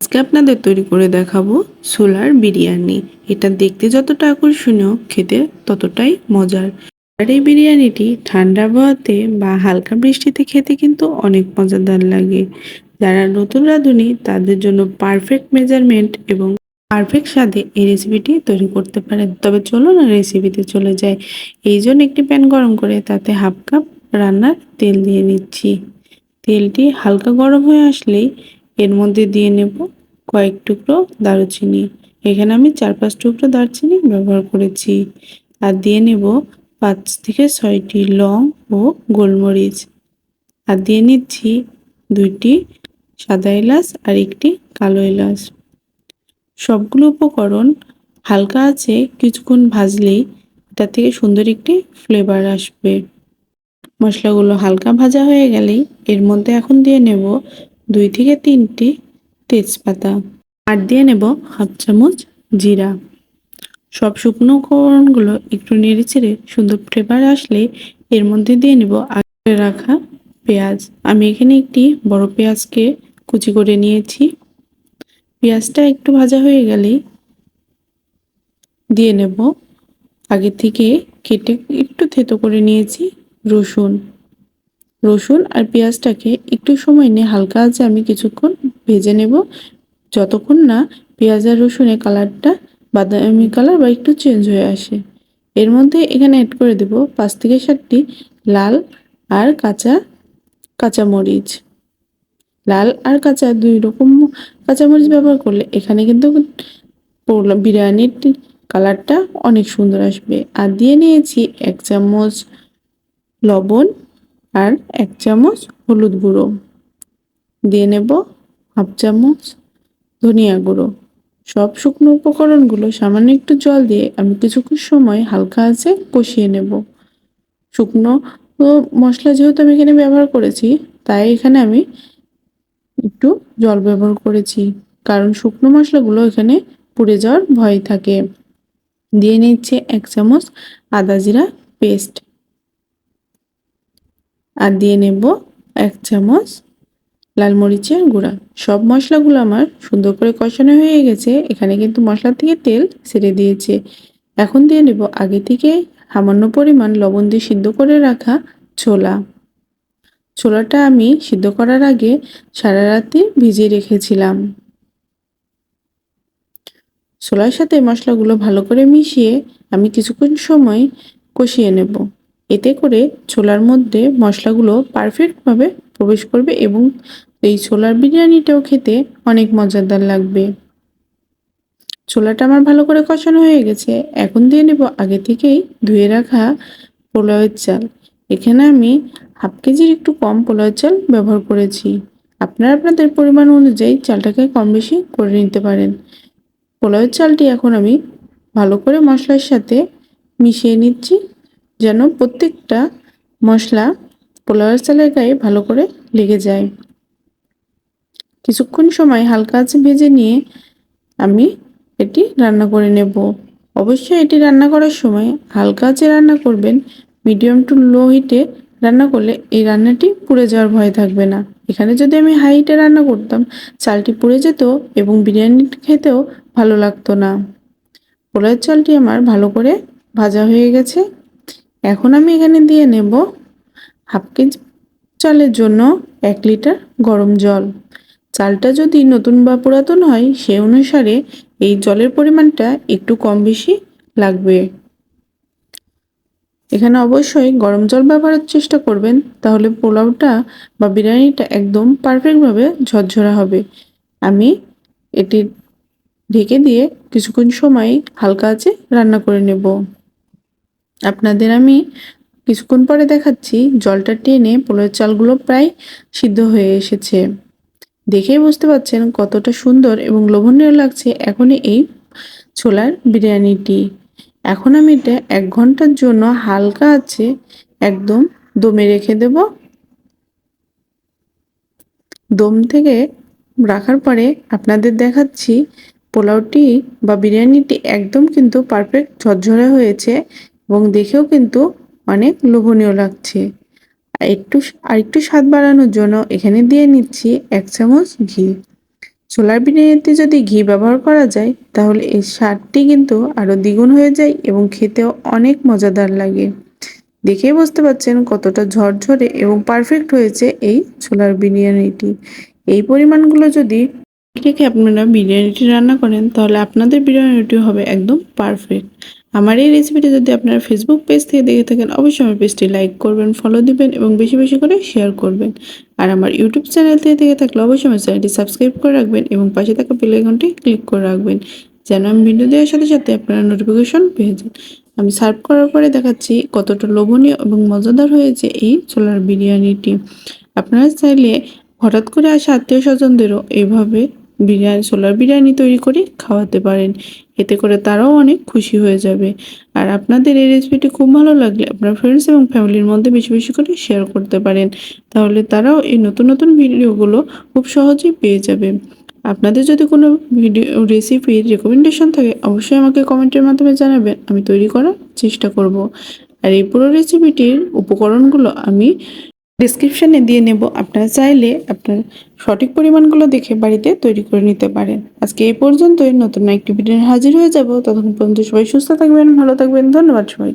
আজকে আপনাদের তৈরি করে দেখাবো সোলার বিরিয়ানি। এটা দেখতে যতটা আকর্ষণীয়, খেতে ততটাই মজার। আর এই বিরিয়ানিটি ঠান্ডা আবহাওয়াতে বা হালকা বৃষ্টিতে খেতে কিন্তু অনেক মজাদার লাগে। যারা নতুন রাঁধুনি, তাদের জন্য পারফেক্ট মেজারমেন্ট এবং পারফেক্ট স্বাদে এই রেসিপিটি তৈরি করতে পারেন। তবে চলুন রেসিপিতে চলে যায় এই জন্য একটি প্যান গরম করে তাতে হাফ কাপ রান্নার তেল দিয়ে নিচ্ছি। তেলটি হালকা গরম হয়ে আসলেই এর মধ্যে দিয়ে নেব কয়েক টুকরো দারুচিনি। এখানে আমি চার পাঁচ টুকরো দারচিনি ব্যবহার করেছি। আর দিয়ে নেব পাঁচ থেকে ছয়টি লং ও গোলমরিচ। আর দিয়ে নিচ্ছি দুইটি সাদা এলাচ আর একটি কালো এলাচ। সবগুলো উপকরণ হালকা আছে, কিছুক্ষণ ভাজলেই এটা থেকে সুন্দর একটি ফ্লেভার আসবে। মশলাগুলো হালকা ভাজা হয়ে গেলেই এর মধ্যে এখন দিয়ে নেব দুই থেকে তিনটি তেজপাতা। আর দিয়ে নেব হাফ চামচ জিরা। সব শুকনো উপকরণগুলো একটু নেড়ে চেড়ে সুন্দর ফ্লেভার আসলে এর মধ্যে দিয়ে নেব আগে রাখা পেঁয়াজ। আমি এখানে একটি বড় পেঁয়াজকে কুচি করে নিয়েছি। পেঁয়াজটা একটু ভাজা হয়ে গেলেই দিয়ে নেব। আগে থেকে কেটে একটু থেতো করে নিয়েছি রসুন। রসুন আর পেঁয়াজটাকে একটু সময় নিয়ে হালকা আছে আমি কিছুক্ষণ ভেজে নেব। যতক্ষণ না পেঁয়াজ আর রসুনের কালারটা বাদামি কালার বা একটু চেঞ্জ হয়ে আসে। এর মধ্যে এখানে অ্যাড করে দেব পাঁচ থেকে সাতটি লাল আর কাঁচা কাঁচামরিচ। লাল আর কাঁচা দুই রকম কাঁচামরিচ ব্যবহার করলে এখানে কিন্তু বিরিয়ানির কালারটা অনেক সুন্দর আসবে। আর দিয়ে নিয়েছি এক চামচ লবণ আর এক চামচ হলুদ গুঁড়ো। দিয়ে নেব হাফ চামচ ধনিয়া গুঁড়ো। সব শুকনো উপকরণগুলো সামান্য একটু জল দিয়ে আমি কিছুক্ষণ সময় হালকা আছে কষিয়ে নেব। শুকনো মশলা যেহেতু আমি এখানে ব্যবহার করেছি, তাই এখানে আমি একটু জল ব্যবহার করেছি। কারণ শুকনো মশলাগুলো এখানে পুড়ে যাওয়ার ভয় থাকে। দিয়ে নিচ্ছে এক চামচ আদা জিরা পেস্ট। আর দিয়ে নেব এক চামচ লাল মরিচের গুঁড়া। সব মশলাগুলো আমার সুন্দর করে কষানো হয়ে গেছে। এখানে কিন্তু মশলা থেকে তেল ছেড়ে দিয়েছে। এখন দিয়ে নেব আগে থেকে সামান্য পরিমাণ লবণ দিয়ে সিদ্ধ করে রাখা ছোলা। ছোলাটা আমি সিদ্ধ করার আগে সারা রাতে ভিজিয়ে রেখেছিলাম। ছোলার সাথে মশলাগুলো ভালো করে মিশিয়ে আমি কিছুক্ষণ সময় কষিয়ে নেব। এতে করে ছোলার মধ্যে মশলাগুলো পারফেক্টভাবে প্রবেশ করবে এবং এই ছোলার বিরিয়ানিটাও খেতে অনেক মজাদার লাগবে। ছোলাটা আমার ভালো করে কষানো হয়ে গেছে। এখন দিয়ে নেব আগে থেকেই ধুয়ে রাখা পোলাওয়ের চাল। এখানে আমি হাফ কেজির একটু কম পোলাওয়ের চাল ব্যবহার করেছি। আপনারা আপনাদের পরিমাণ অনুযায়ী চালটাকে কম বেশি করে নিতে পারেন। পোলাওয়ের চালটি এখন আমি ভালো করে মশলার সাথে মিশিয়ে নিচ্ছি। যেন প্রত্যেকটা মশলা পোলাওয়ের চালের গায়ে ভালো করে লেগে যায়। কিছুক্ষণ সময় হালকা আছে ভেজে নিয়ে আমি এটি রান্না করে নেব। অবশ্যই এটি রান্না করার সময় হালকা আছে রান্না করবেন, মিডিয়াম টু লো হিটে রান্না করলে এই রান্নাটি পুড়ে যাওয়ার ভয় থাকবে না। এখানে যদি আমি হাই হিটে রান্না করতাম, চালটি পুড়ে যেত এবং বিরিয়ানি খেতেও ভালো লাগতো না। পোলার চালটি আমার ভালো করে ভাজা হয়ে গেছে। এখন আমি এখানে দিয়ে নেব হাফ কেজি চালের জন্য এক লিটার গরম জল। চালটা যদি নতুন বা পুরাতন হয়, সে অনুসারে এই জলের পরিমাণটা একটু কম বেশি লাগবে। এখানে অবশ্যই গরম জল ব্যবহারের চেষ্টা করবেন, তাহলে পোলাওটা বা বিরিয়ানিটা একদম পারফেক্টভাবে ঝরঝরা হবে। আমি এটি ঢেকে দিয়ে কিছুক্ষণ সময় হালকা আছে রান্না করে নেব। আপনাদের আমি কিছুক্ষণ পরে দেখাচ্ছি, জলটা টেনে পোলাওয়ের চালগুলো প্রায় সিদ্ধ হয়ে এসেছে। দেখেই বুঝতে পারছেন কতটা সুন্দর এবং লোভনীয় লাগছে এখনই এই ছোলার বিরিয়ানিটি। এখন আমি এটা এক ঘণ্টার জন্য হালকা আছে একদম দমে রেখে দেব। দম থেকে রাখার পরে আপনাদের দেখাচ্ছি পোলাওটি বা বিরিয়ানিটি একদম কিন্তু পারফেক্ট ঝরঝরে হয়েছে। এবং দেখেও কিন্তু অনেক লোভনীয় লাগছে। একটু আর একটু স্বাদ বাড়ানোর জন্য এখানে দিয়ে নিচ্ছি এক চামচ ঘি। ছোলার বিরিয়ানিতে যদি ঘি ব্যবহার করা যায়, তাহলে এর স্বাদটি কিন্তু আরও দ্বিগুণ হয়ে যায় এবং খেতেও অনেক মজাদার লাগে। দেখেই বুঝতে পারছেন কতটা ঝরঝরে এবং পারফেক্ট হয়েছে এই ছোলার বিরিয়ানিটি। এই পরিমাণগুলো যদি রেখে আপনারা বিরিয়ানিটি রান্না করেন, তাহলে আপনাদের বিরিয়ানিটি হবে একদম পারফেক্ট আমার এই রেসিপিটি যদি আপনারা ফেসবুক পেজ থেকে দেখে থাকেন, অবশ্যই আমার পেজটি লাইক করবেন ফলো দিবেন এবং বেশি বেশি করে শেয়ার করবেন। আর আমার ইউটিউব চ্যানেল থেকে দেখে থাকলে অবশ্যই আমার চ্যানেলটি সাবস্ক্রাইব করে রাখবেন এবং পাশে থাকা বেল আইকনটি ক্লিক করে রাখবেন, যেন আমি ভিডিও দেওয়ার সাথে সাথে আপনারা নোটিফিকেশন পেয়ে যান। আমি সার্ভ করার পরে দেখাচ্ছি কতটা লোভনীয় এবং মজাদার হয়েছে এই ছোলার বিরিয়ানিটি। আপনারা চাইলে হঠাৎ করে আসা আত্মীয় স্বজনদেরও এইভাবে বিরিয়ানি, ছোলার বিরিয়ানি তৈরি করে খাওয়াতে পারেন। এতে করে তারাও অনেক খুশি হয়ে যাবে। আর আপনাদের এই রেসিপিটি খুব ভালো লাগলে আপনার ফ্রেন্ডস এবং ফ্যামিলির মধ্যে বেশি বেশি করে শেয়ার করতে পারেন। তাহলে তারাও এই নতুন নতুন ভিডিওগুলো খুব সহজেই পেয়ে যাবে। আপনাদের যদি কোনো ভিডিও রেসিপির রেকমেন্ডেশন থাকে, অবশ্যই আমাকে কমেন্টের মাধ্যমে জানাবেন। আমি তৈরি করার চেষ্টা করব। আর এই পুরো রেসিপিটির উপকরণগুলো আমি ডিসক্রিপশানে দিয়ে নেব। আপনারা চাইলে আপনার সঠিক পরিমাণগুলো দেখে বাড়িতে তৈরি করে নিতে পারেন। আজকে এই পর্যন্তই। নতুন একটি ভিডিও হাজির হয়ে যাব। ততক্ষণ পর্যন্ত সবাই সুস্থ থাকবেন, ভালো থাকবেন। ধন্যবাদ সবাই